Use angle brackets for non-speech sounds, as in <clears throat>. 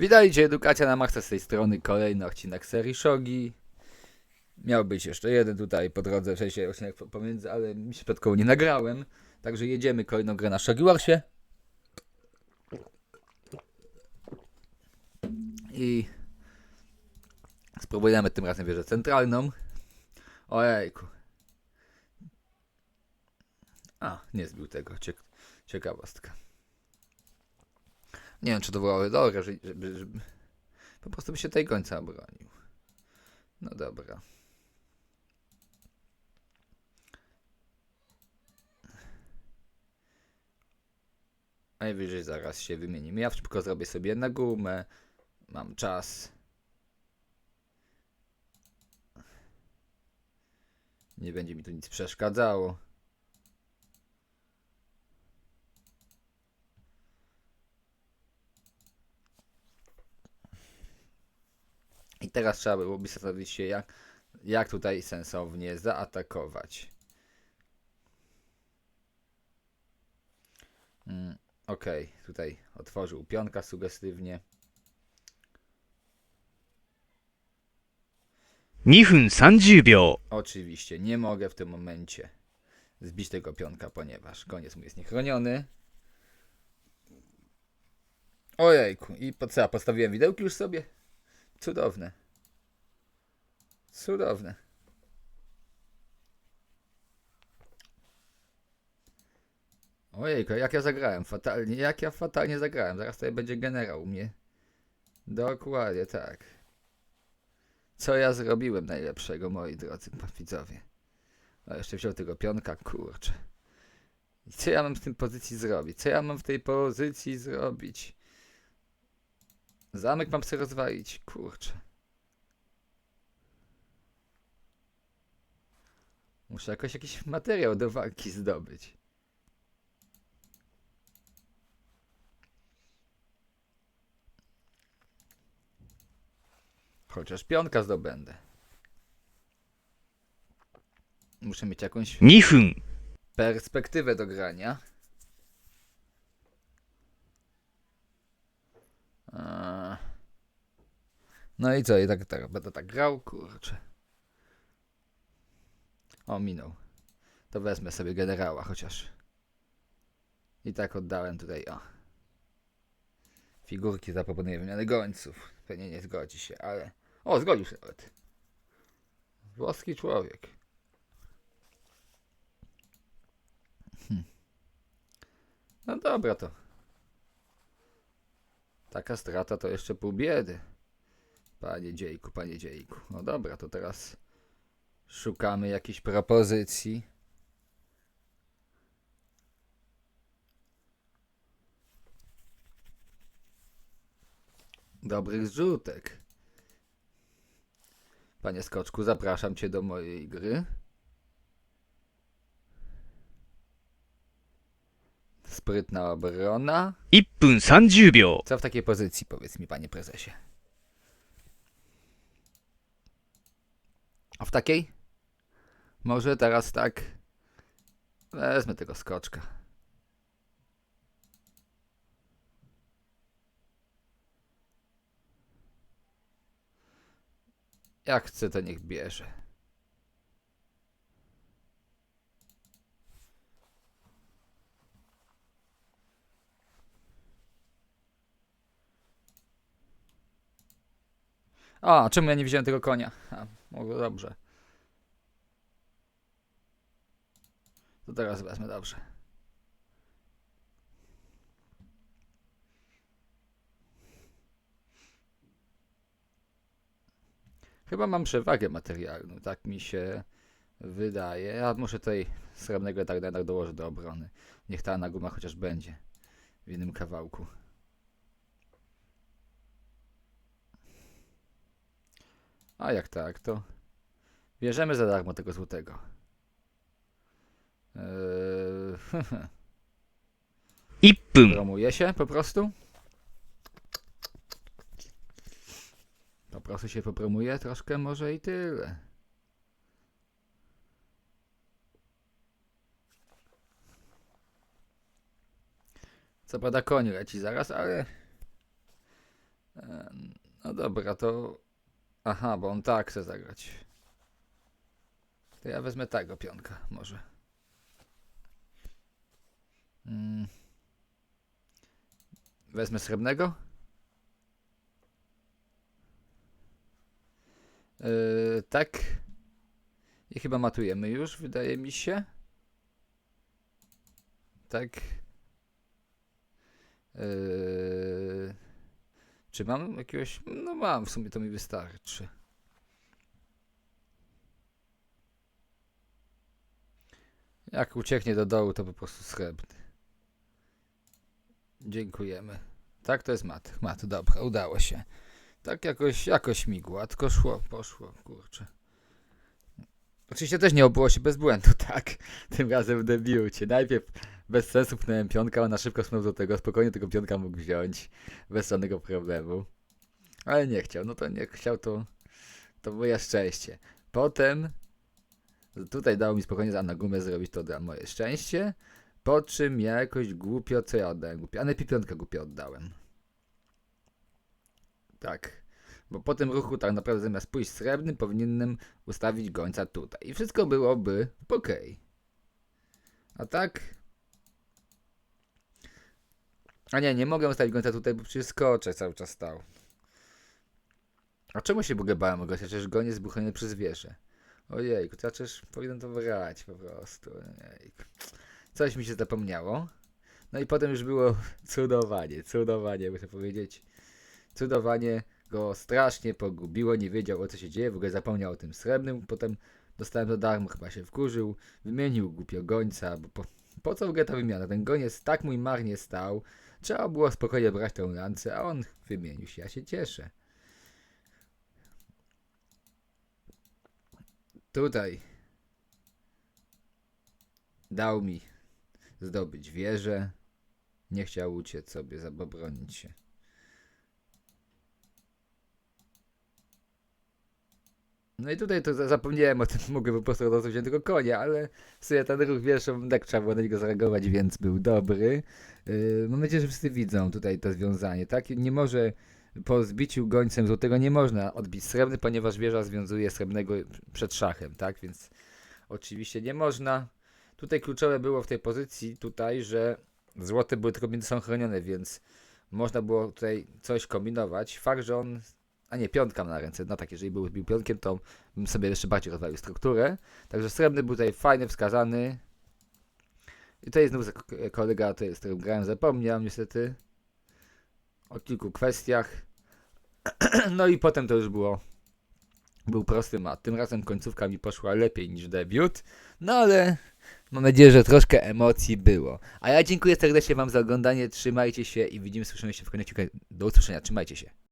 Witajcie, Edukacja na Maxa z tej strony, kolejny odcinek serii Shogi. Miał być jeszcze jeden tutaj po drodze, w sensie odcinek po- pomiędzy, ale mi się przypadkowo nie nagrałem. Także jedziemy kolejną grę na Shogi Warsie. I spróbujemy tym razem wieżę centralną. Ojejku. A, nie zbił tego. Ciek ciekawostka. Nie wiem, czy to byłoby dobre, żeby, żeby, żeby... Po prostu by się tej końca obronił. No dobra. Najwyżej zaraz się wymienimy. Ja szybko zrobię sobie na gumę. Mam czas. Nie będzie mi tu nic przeszkadzało. I teraz trzeba byłoby zastanowić się, jak, jak tutaj sensownie zaatakować. Mm, Okej, tutaj otworzył pionka sugestywnie. 2分30秒 Oczywiście nie mogę w tym momencie zbić tego pionka, ponieważ koniec mój jest niechroniony. Ojejku, i po co? ja Postawiłem widełki już sobie? Cudowne. Cudowne. Ojejku, jak ja zagrałem fatalnie, jak ja fatalnie zagrałem. Zaraz tutaj będzie generał u mnie. Dokładnie tak. Co ja zrobiłem najlepszego, moi drodzy widzowie? A jeszcze wziął tego pionka, kurczę. Co ja mam w tej pozycji zrobić? Co ja mam w tej pozycji zrobić? Zamek mam sobie rozwalić, kurczę. Muszę jakoś jakiś materiał do walki zdobyć. Chociaż pionka zdobędę. Muszę mieć jakąś 2分 perspektywę do grania. No i co, i tak, tak będę tak grał, kurczę. O, minął. To wezmę sobie generała chociaż. I tak oddałem tutaj, o. Figurki zaproponuję wymiany gońców. Pewnie nie zgodzi się, ale... O, zgodził się nawet. Włoski człowiek. No dobra to. Taka strata to jeszcze pół biedy. Panie dziejku, panie dziejku. No dobra, to teraz szukamy jakiejś propozycji. Dobrych zrzutek. Panie Skoczku, zapraszam cię do mojej gry. Sprytna obrona. 1分30秒 Co w takiej pozycji, powiedz mi, panie prezesie? A w takiej? Może teraz tak. Wezmę tego skoczka. Jak chce, to niech bierze. A, czemu ja nie wziąłem tego konia? A, dobrze. To teraz wezmę dobrze. Chyba mam przewagę materialną, tak mi się wydaje. Ja muszę tutaj srebrnego tak dołożyć do obrony. Niech ta na guma chociaż będzie w innym kawałku. A jak tak, to bierzemy za darmo tego złotego. Eee, <laughs> 1分 promuje się po prostu. Po prostu się popromuje troszkę, może i tyle. Co prawda koń leci zaraz, ale... No dobra, to... Aha, bo on tak chce zagrać. To ja wezmę tego pionka, może. Mm. Wezmę srebrnego. Yy, tak. I chyba matujemy już, wydaje mi się. Tak. Yy, czy mam jakiegoś. No mam, w sumie to mi wystarczy. Jak ucieknie do dołu, to po prostu srebrny. Dziękujemy. Tak, to jest mat. Mat, dobra, udało się. Tak jakoś, jakoś mi gładko szło, poszło, kurczę. Oczywiście też nie obyło się bez błędu, <laughs> tak? Tym razem w debiucie. Najpierw bez sensu pchnąłem pionka, ona szybko smył do tego, spokojnie tego pionka mógł wziąć, bez żadnego problemu. Ale nie chciał, no to nie chciał, to, to moje szczęście. Potem tutaj dał mi spokojnie na gumę zrobić to dla moje szczęście, po czym ja jakoś głupio, co ja oddałem głupio, a najpierw piątkę głupio oddałem. Tak. Bo po tym ruchu tak naprawdę zamiast pójść srebrnym powinienem ustawić gońca tutaj. I wszystko byłoby ok. A tak... A nie, nie mogę ustawić gońca tutaj, bo przecież cały czas stał. A czemu się ogóle bałem gościa? Przecież goniec jest buchany przez wieżę. Ojejku, to przecież powinien to wygrać po prostu. Ojejku. Coś mi się zapomniało. No i potem już było cudowanie, cudowanie, muszę powiedzieć. Cudowanie go strasznie pogubiło, nie wiedział o co się dzieje, w ogóle zapomniał o tym srebrnym, potem dostałem do darmo, chyba się wkurzył, wymienił głupio gońca, bo po, po co w ogóle ta wymiana? Ten goniec tak mój marnie stał, trzeba było spokojnie brać tę lancę, a on wymienił się, ja się cieszę. Tutaj dał mi zdobyć wieżę, nie chciał uciec sobie, zabronić się. No i tutaj to za- zapomniałem o tym, <laughs> mogłem po prostu od wziąć tego konia, ale w sumie ten ruch wierszą, tak trzeba było na niego zareagować, więc był dobry. Yy, mam nadzieję, że wszyscy widzą tutaj to związanie, tak? Nie może po zbiciu gońcem złotego nie można odbić srebrny, ponieważ wieża związuje srebrnego przed szachem, tak? Więc oczywiście nie można. Tutaj kluczowe było w tej pozycji tutaj, że złote były tylko między sobą chronione, więc można było tutaj coś kombinować. Fakt, że on a nie, piątka na ręce. No tak, jeżeli był bił pionkiem, to bym sobie jeszcze bardziej rozwalił strukturę. Także srebrny był tutaj fajny, wskazany. I tutaj znów kolega, z którym grałem, zapomniał niestety o kilku kwestiach. <clears throat> no i potem to już było był prosty mat. Tym razem końcówka mi poszła lepiej niż debiut. No ale mam nadzieję, że troszkę emocji było. A ja dziękuję serdecznie Wam za oglądanie. Trzymajcie się i widzimy, słyszymy się w kolejnych. Do usłyszenia. Trzymajcie się.